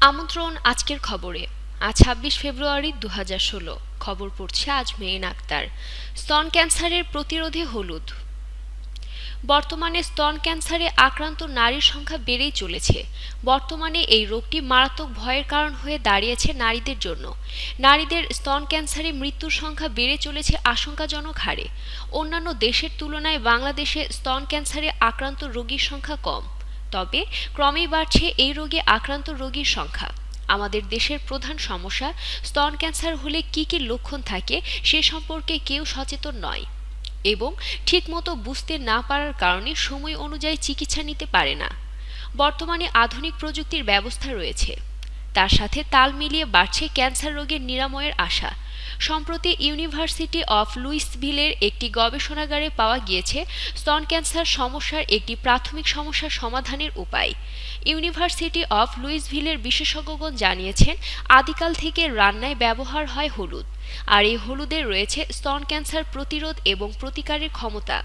আমন্ত্রণ আজকের খবরে। আজ ছাব্বিশ ফেব্রুয়ারি দু ষোলো। খবর পড়ছে আজ মেইন আক্তার। স্তন ক্যান্সারের প্রতিরোধে হলুদ। বর্তমানে স্তন ক্যান্সারে আক্রান্ত নারীর সংখ্যা বেড়েই চলেছে। বর্তমানে এই রোগটি মারাত্মক ভয়ের কারণ হয়ে দাঁড়িয়েছে নারীদের জন্য। নারীদের স্তন ক্যান্সারে মৃত্যুর সংখ্যা বেড়ে চলেছে আশঙ্কাজনক হারে। অন্যান্য দেশের তুলনায় বাংলাদেশে স্তন ক্যান্সারে আক্রান্ত রোগীর সংখ্যা কম। তবে ক্রমেই বাড়ছে এই রোগে আক্রান্ত রোগীর সংখ্যা। আমাদের দেশের প্রধান সমস্যা, স্তন ক্যান্সার হলে কি কি লক্ষণ থাকে সে সম্পর্কে কেউ সচেতন নয় এবং ঠিকমতো বুঝতে না পারার কারণে সময় অনুযায়ী চিকিৎসা নিতে পারে না। বর্তমানে আধুনিক প্রযুক্তির ব্যবস্থা রয়েছে। তার সাথে তাল মিলিয়ে বাড়ছে ক্যান্সার রোগের নিরাময়ের আশা। সম্প্রতি ইউনিভার্সিটি অফ লুইসভিলের একটি গবেষণাগারে পাওয়া গিয়েছে, স্তন ক্যান্সার সমস্যার একটি প্রাথমিক সমস্যার সমাধানের উপায়। ইউনিভার্সিটি অফ লুইসভিলের বিশেষজ্ঞগণ জানিয়েছেন, আদিকাল থেকে রান্নায় ব্যবহার হয় হলুদ। আর এই হলুদে রয়েছে স্তন ক্যান্সার প্রতিরোধ এবং প্রতিকারের ক্ষমতা।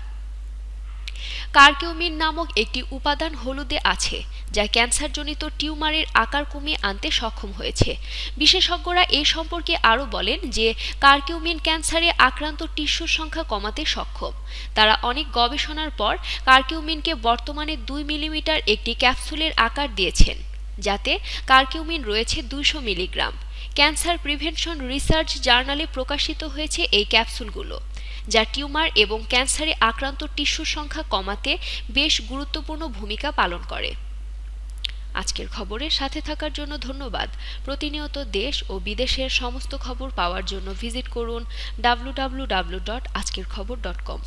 কার্কিউমিন নামক একটি উপাদান হলুদে আছে, যা ক্যান্সারজনিত টিউমারের আকার কমিয়ে আনতে সক্ষম হয়েছে। বিশেষজ্ঞরা এ সম্পর্কে আরও বলেন যে, কার্কিউমিন ক্যান্সারে আক্রান্ত টিস্যুর সংখ্যা কমাতে সক্ষম। তারা অনেক গবেষণার পর কার্কিউমিনকে বর্তমানে দুই মিলিমিটার একটি ক্যাপসুলের আকার দিয়েছেন। যাতে কার্কিউমিন রয়েছে দুইশো মিলিগ্রাম। ক্যান্সার প্রিভেনশন রিসার্চ জার্নালে প্রকাশিত হয়েছে এই ক্যাপসুলগুলো, যা টিউমার এবং ক্যান্সারে আক্রান্ত টিস্যুর সংখ্যা কমাতে বেশ গুরুত্বপূর্ণ ভূমিকা পালন করে। আজকের খবরের সাথে থাকার জন্য ধন্যবাদ। প্রতিনিয়ত দেশ ও বিদেশের সমস্ত খবর পাওয়ার জন্য ভিজিট করুন ডাব্লু ডট আজকের খবর ডট কম